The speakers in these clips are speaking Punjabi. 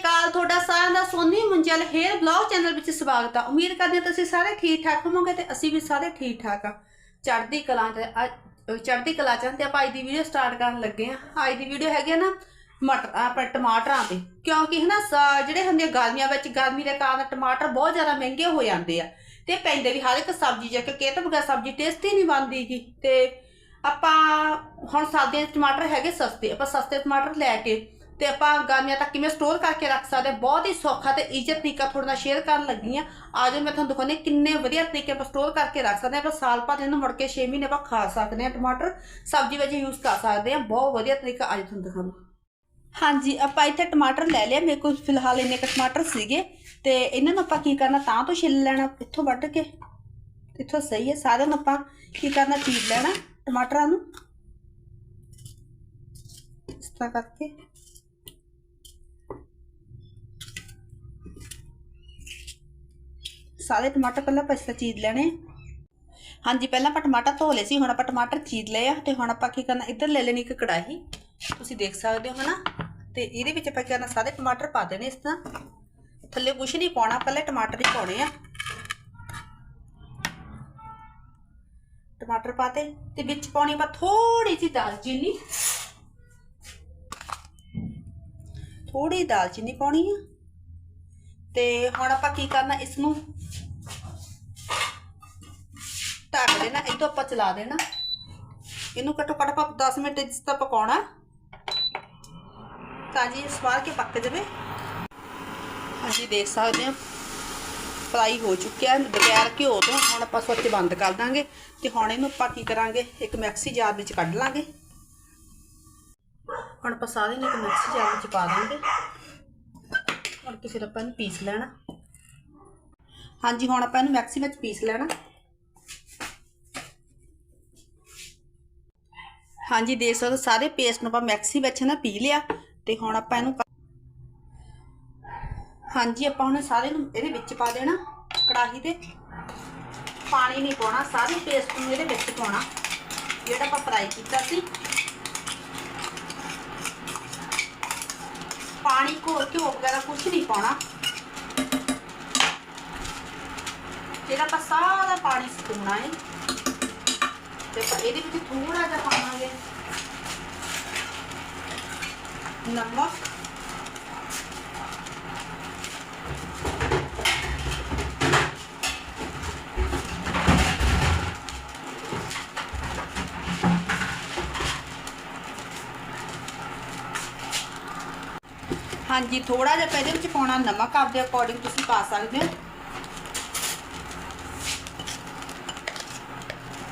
ਅਕਾਲ, ਤੁਹਾਡਾ ਸਾਰਿਆਂ ਦਾ Soni Munjal hair blog channel ਵਿੱਚ ਸਵਾਗਤ ਆ। ਉਮੀਦ ਕਰਦੇ ਹਾਂ ਤੁਸੀਂ ਸਾਰੇ ਠੀਕ ਠਾਕ ਹੋਵੋਗੇ ਤੇ ਅਸੀਂ ਵੀ ਸਾਰੇ ਠੀਕ ਠਾਕ ਆ। ਚੜ੍ਹਦੀ ਕਲਾ ਚ ਚੜ੍ਹਦੀ ਕਲਾ ਚ ਤੇ ਆਪਾਂ ਅੱਜ ਦੀ ਵੀਡੀਓ ਸਟਾਰਟ ਕਰਨ ਲੱਗੇ ਆ। ਅੱਜ ਦੀ ਵੀਡੀਓ ਹੈਗੀ ਆ ਨਾ ਮਟਰ ਆਪਾਂ ਟਮਾਟਰਾਂ ਤੇ। ਕਿਉਂਕਿ ਹਨਾ ਜਿਹੜੇ ਹੁੰਦੇ ਆ ਗਰਮੀਆਂ ਵਿੱਚ, ਗਰਮੀ ਦੇ ਕਾਰਨ ਟਮਾਟਰ ਬਹੁਤ ਜ਼ਿਆਦਾ ਮਹਿੰਗੇ ਹੋ ਜਾਂਦੇ ਆ। ਤੇ ਪੈਂਦੇ ਵੀ ਹਰ ਇੱਕ ਸਬਜ਼ੀ ਜੇ ਕਿ ਕਿਹ ਬਗੈਰ ਸਬਜ਼ੀ ਟੇਸਟੀ ਨਹੀਂ ਬਣਦੀਗੀ ਤੇ ਆਪਾਂ ਹੁਣ ਸਰਦੀਆਂ ਦੇ ਟਮਾਟਰ ਹੈਗੇ ਸਸਤੇ, ਆਪਾਂ ਸਸਤੇ ਟਮਾਟਰ ਲੈ ਕੇ ਤੇ ਆਪਾਂ ਗਰਮੀਆਂ ਤੱਕ ਕਿਵੇਂ ਸਟੋਰ ਕਰਕੇ ਰੱਖ ਸਕਦੇ ਬਹੁਤ ਹੀ ਸੌਖਾ ਤੇ ਈਜ਼ੀ ਤਰੀਕਾ ਤੁਹਾਡੇ ਨਾਲ ਸ਼ੇਅਰ ਕਰਨ ਲੱਗੀ ਆ ਅੱਜ ਮੈਂ ਤੁਹਾਨੂੰ ਦਿਖਾਉਂਦੀ ਹਾਂ ਕਿੰਨੇ ਵਧੀਆ ਤਰੀਕੇ ਆਪਾਂ ਸਟੋਰ ਕਰਕੇ ਰੱਖ ਸਕਦੇ ਹਾਂ। ਆਪਾਂ ਸਾਲ ਭਰ ਇਹਨੂੰ ਮੁੜ ਕੇ 6 ਮਹੀਨੇ ਆਪਾਂ ਖਾ ਸਕਦੇ ਹਾਂ ਟਮਾਟਰ। ਸਬਜ਼ੀ ਵਿੱਚ ਯੂਜ਼ ਕਰ ਸਕਦੇ ਹਾਂ। ਬਹੁਤ ਵਧੀਆ ਤਰੀਕਾ। ਅੱਜ ਤੁਹਾਨੂੰ ਦਿਖਾਵਾਂ ਹਾਂਜੀ, ਆਪਾਂ ਇੱਥੇ ਟਮਾਟਰ ਲੈ ਲਿਆ। ਮੇਰੇ ਕੋਲ ਫਿਲਹਾਲ ਇੰਨੇ ਕੁ ਟਮਾਟਰ ਸੀਗੇ। ਤੇ ਇਹਨਾਂ ਨੂੰ ਆਪਾਂ ਕੀ ਕਰਨਾ? ਤਾਂ ਤੋਂ ਛਿੱਲ ਲੈਣਾ। ਇੱਥੋਂ ਵੱਢ ਕੇ। ਇੱਥੋਂ ਸਹੀ ਹੈ। ਸਾਰਿਆਂ ਨੂੰ ਆਪਾਂ ਕੀ ਕਰਨਾ? ਚੀਰ ਲੈਣਾ ਟਮਾਟਰਾਂ ਨੂੰ। ਇਸ ਤਰ੍ਹਾਂ ਕਰਕੇ। ਸਾਰੇ ਟਮਾਟਰ ਪਹਿਲਾਂ ਆਪਾਂ ਇਸ ਤਰ੍ਹਾਂ ਚੀਰ ਲੈਣੇ ਹਾਂਜੀ, ਪਹਿਲਾਂ ਆਪਾਂ ਟਮਾਟਰ ਧੋ ਲਏ ਸੀ, ਹੁਣ ਆਪਾਂ ਟਮਾਟਰ ਚੀਰ ਲਏ ਆ ਤੇ ਹੁਣ ਆਪਾਂ ਕੀ ਕਰਨਾ, ਇੱਧਰ ਲੈ ਲੈਣੀ ਇੱਕ ਕੜਾਹੀ। ਤੁਸੀਂ ਦੇਖ ਸਕਦੇ ਹੋ ਹਨਾ? ਤੇ ਇਹਦੇ ਵਿੱਚ ਆਪਾਂ ਕੀ ਕਰਨਾ, ਸਾਰੇ ਟਮਾਟਰ ਪਾ ਦੇਣੇ ਇਸ ਤਰ੍ਹਾਂ। ਥੱਲੇ ਕੁਝ ਨਹੀਂ ਪਾਉਣਾ, ਪਹਿਲੇ ਟਮਾਟਰ ਹੀ ਪਾਉਣੇ ਆ। ਟਮਾਟਰ ਪਾਤੇ ਤੇ ਵਿੱਚ ਪਾਉਣੀ ਆਪਾਂ ਥੋੜੀ ਜਿਹੀ ਦਾਲਚੀਨੀ। ਥੋੜੀ ਦਾਲਚੀਨੀ ਪਾਉਣੀ ਆ। ਤੇ ਹੁਣ ਆਪਾਂ ਕੀ ਕਰਨਾ, ਇਸ ਨੂੰ ਢੱਕ ਦੇਣਾ, ਇਹ ਤੋਂ ਆਪਾਂ ਚਲਾ ਦੇਣਾ। ਇਹਨੂੰ ਘੱਟੋ ਘੱਟ ਆਪਾਂ 10 ਮਿੰਟ ਇਸ ਤੱਕ ਪਕਾਉਣਾ। ਤਾਂ ਜੀ ਸਵਾਰ ਕੇ ਪੱਕ ਜਾਵੇ। ਅਸੀਂ ਦੇਖ ਸਕਦੇ ਹਾਂ, ਫਰਾਈ ਹੋ ਚੁੱਕਿਆ ਹੈ। ਬਗੈਰ ਘਿਓ ਤੋਂ ਹੁਣ ਆਪਾਂ ਸੁੱਚ ਬੰਦ ਕਰ ਦਾਂਗੇ। ਤੇ ਹੁਣ ਇਹਨੂੰ ਆਪਾਂ ਕੀ ਕਰਾਂਗੇ? ਇੱਕ ਮਿਕਸੀ ਜਾਰ ਵਿੱਚ ਕੱਢ ਲਾਂਗੇ। ਹੁਣ ਆਪਾਂ ਸਾਰੇ ਨੂੰ ਇੱਕ ਮਿਕਸੀ ਜਾਰ ਵਿੱਚ ਪਾ ਦਾਂਗੇ। ਹੁਣ ਤੇ ਫਿਰ ਆਪਾਂ ਇਹਨੂੰ ਪੀਸ ਲੈਣਾ। ਹਾਂਜੀ, ਹੁਣ ਆਪਾਂ ਇਹਨੂੰ ਮਿਕਸੀ ਵਿੱਚ ਪੀਸ ਲੈਣਾ। ਹਾਂਜੀ, ਦੇਖ ਸਕਦੇ ਸਾਰੇ ਪੇਸਟ ਨੂੰ ਆਪਾਂ ਮਿਕਸੀ ਵਿੱਚ ਨਾ ਪੀ ਲਿਆ ਤੇ ਹੁਣ ਆਪਾਂ ਇਹਨੂੰ ਹਾਂਜੀ, ਆਪਾਂ ਹੁਣ ਸਾਰੇ ਨੂੰ ਇਹਦੇ ਵਿੱਚ ਪਾ ਦੇਣਾ ਕੜਾਹੀ ਤੇ। ਪਾਣੀ ਨਹੀਂ ਪਾਉਣਾ, ਸਾਰੇ ਪੇਸਟ ਨੂੰ ਇਹਦੇ ਵਿੱਚ ਪਾਉਣਾ। ਜਿਹੜਾ ਆਪਾਂ ਫਰਾਈ ਕੀਤਾ ਸੀ। ਪਾਣੀ ਕੋ ਘਿਓ ਵਗੈਰਾ ਕੁਝ ਨਹੀਂ ਪਾਉਣਾ। ਜਿਹੜਾ ਆਪਾਂ ਸਾਰਾ ਪਾਣੀ ਸੁਕਣਾ ਹੈ ਤੇ ਇਹਦੇ ਵਿੱਚ ਥੋੜਾ ਜਿਹਾ ਪਾਵਾਂਗੇ। ਨਮਕ। ਹਾਂਜੀ ਥੋੜਾ ਜਿਹਾ ਪਹਿਲੇ ਵਿੱਚ ਪਾਉਣਾ ਨਮਕ ਆਪਦੇ ਅਕੋਰਡਿੰਗ ਤੁਸੀਂ ਪਾ ਸਕਦੇ ਹੋ।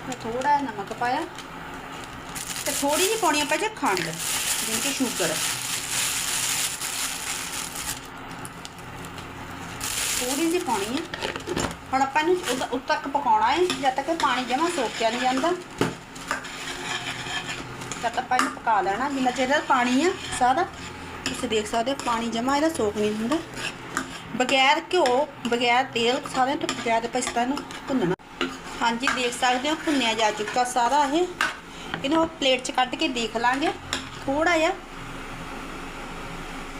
ਮੈਂ ਥੋੜਾ ਜਿਹਾ ਨਮਕ ਪਾਇਆ ਤੇ ਥੋੜੀ ਜਿਹੀ ਪਾਉਣੀ ਆਪਾਂ ਜੇ ਖੰਡ, ਜਿਵੇਂ ਕਿ ਸ਼ੂਗਰ। ਥੋੜੀ ਜਿਹੀ ਪਾਉਣੀ ਹੈ ਹੁਣ ਆਪਾਂ ਇਹਨੂੰ ਉਦ ਤੱਕ ਪਕਾਉਣਾ ਹੈ ਜਦ ਤੱਕ ਪਾਣੀ ਜਮਾ ਸੋਕਿਆ ਨਹੀਂ ਜਾਂਦਾ। ਤਦ ਆਪਾਂ ਇਹਨੂੰ ਪਕਾ ਲੈਣਾ, ਜਿੰਨਾ ਚਿਰ ਪਾਣੀ ਆ ਸਾਰਾ। ਤੁਸੀਂ ਦੇਖ ਸਕਦੇ ਹੋ ਪਾਣੀ ਜਮਾ ਇਹਦਾ ਸੋਕ ਨਹੀਂ ਹੁੰਦਾ। ਬਗੈਰ ਘਿਓ, ਬਗੈਰ ਤੇਲ, ਸਾਰਿਆਂ ਤੋਂ ਬਗੈਰ ਆਪਾਂ ਇਸ ਤਰ੍ਹਾਂ ਇਹਨੂੰ ਭੁੰਨਣਾ। ਹਾਂਜੀ, ਦੇਖ ਸਕਦੇ ਹੋ, ਭੁੰਨਿਆ ਜਾ ਚੁੱਕਾ ਸਾਰਾ ਇਹ। ਇਹਨੂੰ ਪਲੇਟ 'ਚ ਕੱਢ ਕੇ ਦੇਖ ਲਾਂਗੇ। ਥੋੜਾ ਜਿਹਾ।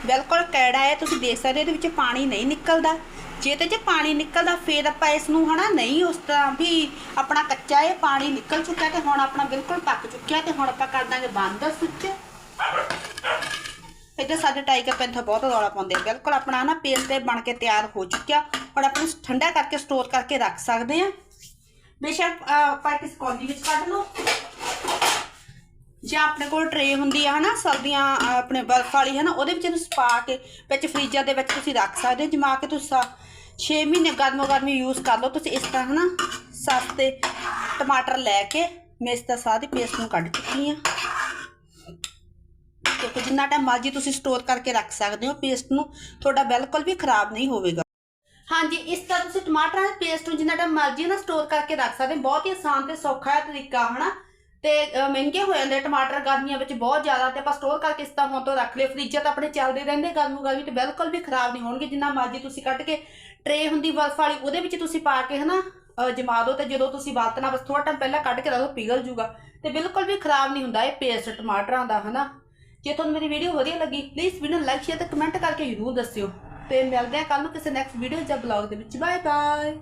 ਬਿਲਕੁਲ ਕੈੜਾ ਹੈ, ਤੁਸੀਂ ਦੇਖ ਸਕਦੇ ਹੋ, ਇਹਦੇ ਵਿੱਚ ਪਾਣੀ ਨਹੀਂ ਨਿਕਲਦਾ। ਜੇ ਤੇ ਜੇ ਪਾਣੀ ਨਿਕਲਦਾ, ਫੇਰ ਆਪਾਂ ਇਸ ਨੂੰ ਹਨਾ ਨਹੀਂ, ਉਸ ਤਰ੍ਹਾਂ ਵੀ ਆਪਣਾ ਕੱਚਾ ਇਹ ਪਾਣੀ ਨਿਕਲ ਚੁੱਕਾ ਤੇ ਹੁਣ ਆਪਣਾ ਬਿਲਕੁਲ ਪੱਕ ਚੁੱਕਿਆ ਤੇ ਹੁਣ ਆਪਾਂ ਕਰ ਦਾਂਗੇ ਬੰਦ ਸੁੱਚ। ਇੱਧਰ ਸਾਡੇ ਟਾਈਗਰ ਪੈਂਥਾ ਬਹੁਤ ਰੌਲਾ ਪਾਉਂਦੇ ਆ। ਬਿਲਕੁਲ ਆਪਣਾ ਨਾ ਪੇਸਟ ਬਣ ਕੇ ਤਿਆਰ ਹੋ ਚੁੱਕਿਆ। ਹੁਣ ਆਪਾਂ ਨੂੰ ਠੰਡਾ ਕਰਕੇ, ਸਟੋਰ ਕਰਕੇ ਰੱਖ ਸਕਦੇ ਆ ਬੇਸ਼ੱਕ ਅਹ, ਆਪਾਂ ਕਿਸ ਕੌਲੀ ਵਿੱਚ ਕੱਢ ਲਓ। ਜਾਂ ਆਪਣੇ ਕੋਲ ਟਰੇ ਹੁੰਦੀ ਆ ਹਨਾ ਸਰਦੀਆਂ ਆਪਣੇ ਬਰਫ ਵਾਲੀ ਹੈ ਨਾ ਉਹਦੇ ਵਿੱਚ ਇਹਨੂੰ ਪਾ ਕੇ ਵਿੱਚ ਫ੍ਰੀਜ਼ਰ ਦੇ ਵਿੱਚ ਤੁਸੀਂ ਰੱਖ ਸਕਦੇ ਹੋ। ਜਮਾ ਕੇ ਤੁਸੀਂ 6 ਮਹੀਨੇ ਗਰਮੋ ਗਰਮੀ ਯੂਜ਼ ਕਰ ਲਓ। ਤੁਸੀਂ ਇਸ ਤਰ੍ਹਾਂ ਹਨਾ ਸਸਤੇ ਟਮਾਟਰ ਲੈ ਕੇ ਮੈਂ ਇਸ ਦਾ ਸਾਰੀ ਪੇਸਟ ਨੂੰ ਕੱਢ ਚੁੱਕੀ ਆ। ਕਿਉਂਕਿ ਜਿੰਨਾ ਟਾਈਮ ਮਰਜ਼ੀ ਤੁਸੀਂ ਸਟੋਰ ਕਰਕੇ ਰੱਖ ਸਕਦੇ ਹੋ ਪੇਸਟ ਨੂੰ ਤੁਹਾਡਾ ਬਿਲਕੁਲ ਵੀ ਖਰਾਬ ਨਹੀਂ ਹੋਵੇਗਾ। ਹਾਂਜੀ ਇਸ ਤਰ੍ਹਾਂ ਤੁਸੀਂ ਟਮਾਟਰਾਂ ਦੇ ਪੇਸਟ ਨੂੰ ਜਿੰਨਾ ਟਾਈਮ ਮਰਜ਼ੀ ਨਾ ਸਟੋਰ ਕਰਕੇ ਰੱਖ ਸਕਦੇ ਹੋ। ਬਹੁਤ ਹੀ ਆਸਾਨ ਤੇ ਸੌਖਾ ਹੈ ਤਰੀਕਾ ਹਨਾ? ਤੇ ਅ, ਮਹਿੰਗੇ ਹੋ ਜਾਂਦੇ ਆ ਟਮਾਟਰ ਗਰਮੀਆਂ ਵਿੱਚ ਬਹੁਤ ਜ਼ਿਆਦਾ ਤੇ ਆਪਾਂ ਸਟੋਰ ਕਰਕੇ ਇਸ ਤਰ੍ਹਾਂ ਹੁਣ ਤੋਂ ਰੱਖ ਲਏ ਫ੍ਰਿਜ ਤਾਂ ਆਪਣੇ ਚੱਲਦੇ ਰਹਿੰਦੇ ਗਰਮੂ ਗਰਮੀ ਤੇ ਬਿਲਕੁਲ ਵੀ ਖਰਾਬ ਨਹੀਂ ਹੋਣਗੇ। ਜਿੰਨਾ ਮਰਜ਼ੀ ਤੁਸੀਂ ਕੱਢ ਕੇ ਟਰੇ ਹੁੰਦੀ ਬਰਫ ਵਾਲੀ ਉਹਦੇ ਵਿੱਚ ਤੁਸੀਂ ਪਾ ਕੇ ਹਨਾ ਅ, ਜਮਾ ਦਿਓ ਤੇ ਜਦੋਂ ਤੁਸੀਂ ਵਰਤਣਾ ਬਸ ਥੋੜਾ ਟਾਈਮ ਪਹਿਲਾਂ ਕੱਢ ਕੇ ਰੱਖੋ ਪਿਘਲ ਜੂਗਾ। ਤੇ ਬਿਲਕੁਲ ਵੀ ਖਰਾਬ ਨਹੀਂ ਹੁੰਦਾ ਇਹ ਪੇਸਟ ਟਮਾਟਰਾਂ ਦਾ ਹਨਾ? ਜੇ ਤੁਹਾਨੂੰ ਮੇਰੀ ਵੀਡੀਓ ਵਧੀਆ ਲੱਗੀ ਪਲੀਜ਼ ਵੀਡੀਓ ਨੂੰ ਲਾਈਕ ਸ਼ੇਅਰ ਤੇ ਕਮੈਂਟ ਕਰਕੇ ਜ਼ਰੂਰ ਦੱਸਿਓ। ਤੇ ਮਿਲਦੇ ਹਾਂ ਕੱਲ ਨੂੰ ਕਿਸੇ ਨੈਕਸਟ ਵੀਡੀਓ ਜਾਂ ਬਲੌਗ ਦੇ ਵਿੱਚ। Bye bye